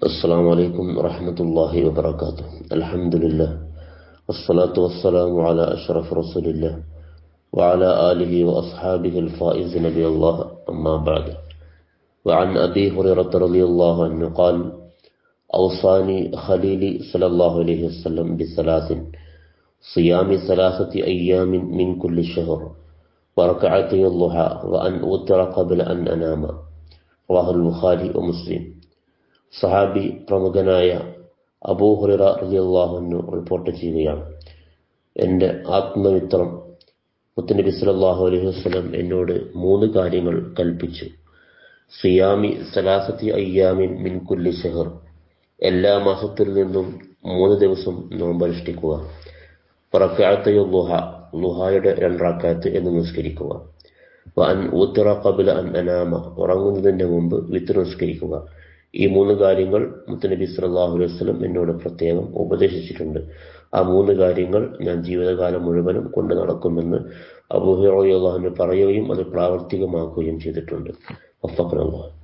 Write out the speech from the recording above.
السلام عليكم ورحمة الله وبركاته. الحمد لله. والصلاة والسلام على أشرف رسول الله وعلى آله وأصحابه الفائز نبي الله. أما بعد. وعن أبي هريرة رضي الله عنه قال أوصاني خليلي صلى الله عليه وسلم بثلاث. صيام ثلاثة أيام من كل شهر. وركعتي الضحى وأن أوتر قبل أن أنام. رواه البخاري ومسلم. സഹാബി പ്രമുഖനായ അബൂഹുറ റളിയല്ലാഹുവിനു റിപ്പോർട്ട് ചെയ്യുകയാണ്. എന്റെ ആത്മമിത്രം മുത്തനബി സലാഹു അലൈഹി വസ്ലം എന്നോട് മൂന്ന് കാര്യങ്ങൾ കൽപ്പിച്ചു. സിയാമി സലാസത്തി അയ്യാമിൻ മിൻ കുല്ലി ഷഹർ എല്ലാ മാസത്തിൽ നിന്നും മൂന്ന് ദിവസം നോമ്പനുഷ്ഠിക്കുക റക്അത്തയു ലുഹ. ലുഹായുടെ രണ്ടാക്കാലത്ത് എന്ന് നിസ്കരിക്കുക. അൻ ഊത്തിറ ഖബല അൻ അനാമ. ഉറങ്ങുന്നതിന്റെ മുമ്പ് വിത്ത് നിസ്കരിക്കുക. ഈ മൂന്ന് കാര്യങ്ങൾ മുത്തനബി സല്ലല്ലാഹു അലൈഹി വസല്ലം എന്നോട് പ്രത്യേകം ഉപദേശിച്ചിട്ടുണ്ട്. ആ മൂന്ന് കാര്യങ്ങൾ ഞാൻ ജീവിതകാലം മുഴുവനും കൊണ്ട് നടക്കുമെന്ന് അബൂഹുറ പറയുകയും അത് പ്രാവർത്തികമാക്കുകയും ചെയ്തിട്ടുണ്ട്. വഫഖനല്ലാഹ്.